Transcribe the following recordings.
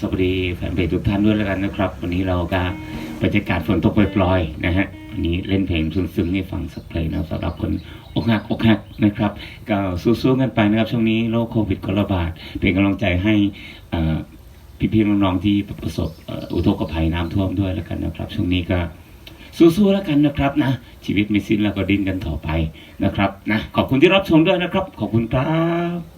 สวัสดีแฟนเพลงทุกท่านด้วยแล้วกันนะครับ วันนี้เราก็บรรยากาศฝนตกปล่อยๆนะฮะวันนี้เล่นเพลงซึ้งๆให้ฟังสักเพลงนะสำหรับคนอกหักอกหักนะครับ ก็สู้ๆกันไปนะครับ ช่วงนี้โรคโควิดก็ระบาด เป็นกำลังใจให้อ่อพี่ๆน้องๆที่ประสบอุทกภัยน้ำท่วมด้วยแล้วกันนะครับ ช่วงนี้ก็สู้ๆแล้วกันนะครับนะ ชีวิตไม่สิ้นแล้วก็ดิ้นกันต่อไปนะครับนะขอบคุณที่รับชมด้วยนะครับ ขอบคุณครับ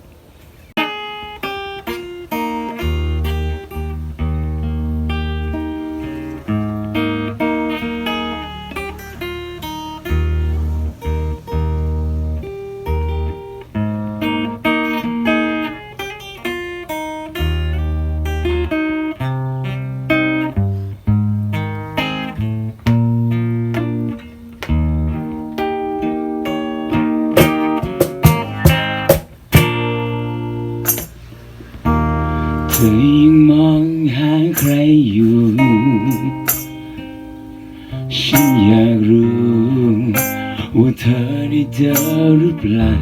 มองหาใครอยู่ ฉันอยากรู้ว่าเธอได้เจอหรือเปล่า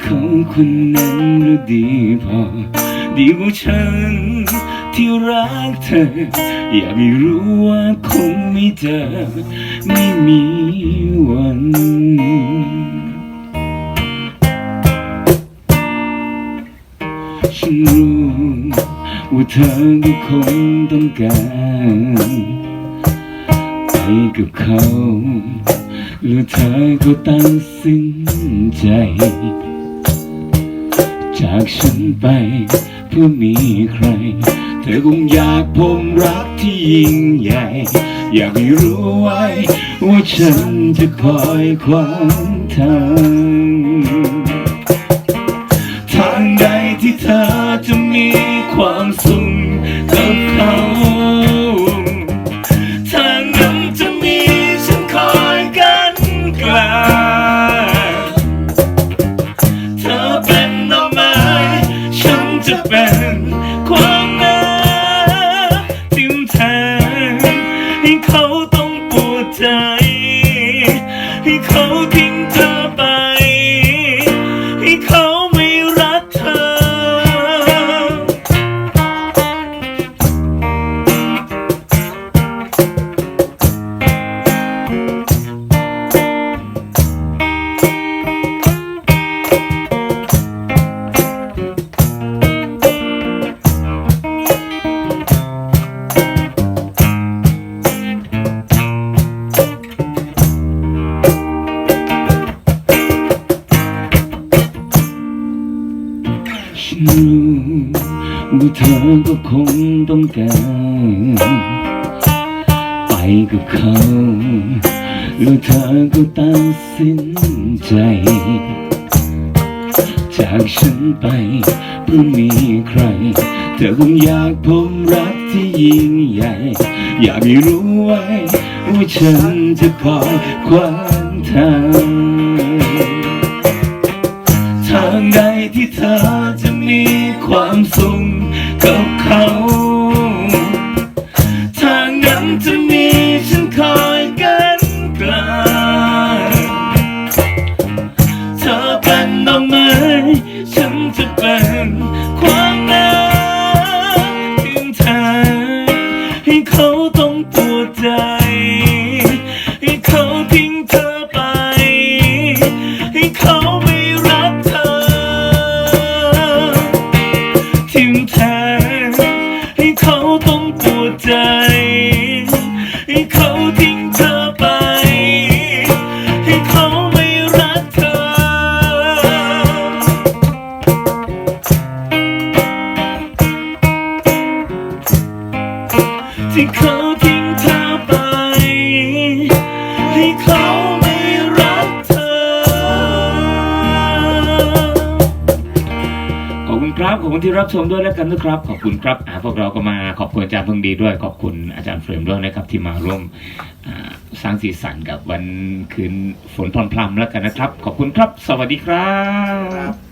เขาคนนั้นหรู้ดีพอ ดีกว่าฉันที่รักเธอ อยากให้รู้ว่าคงไม่เจอ ไม่มีวัน ฉันรู้ว่าเธอก็คงต้องการไปกับเขาแล้วเธอก็ตัดสินใจ จากฉันไปเพื่อมีใคร เธอคงอยากพบรักที่ยิ่งใหญ่ อยากให้รู้ไว้ ว่าฉันจะคอยขวางทาง เขาต้องปวดใจ ให้เขาทิ้ง รู้ว่าเธอก็คงต้องการไปกับเขาแล้วเธอก็ตัดสินใจ จากฉันไปเพื่อมีใคร เธอคงอยากพบรักที่ยิ่งใหญ่ อยากให้รู้ไว้ว่าฉันจะคอยขวางทาง ดอกไม้ฉันจะเป็นความรักทิ้งทางให้เขาต้องปวดใจ ที่เขาทิ้งเธอไป ให้เขาไม่รักเธอ ขอบคุณครับขอบคุณที่รับชมด้วยแล้วกันนะครับ ขอบคุณครับอ่าพวกเราก็มาขอบคุณอาจารย์เพิ่งดีด้วย ขอบคุณอาจารย์เฟรมด้วยนะครับที่มาร่วมอ่าสร้างสีสันกับวันคืนฝนพรำๆแล้วกันนะครับ ขอบคุณครับ สวัสดีครับ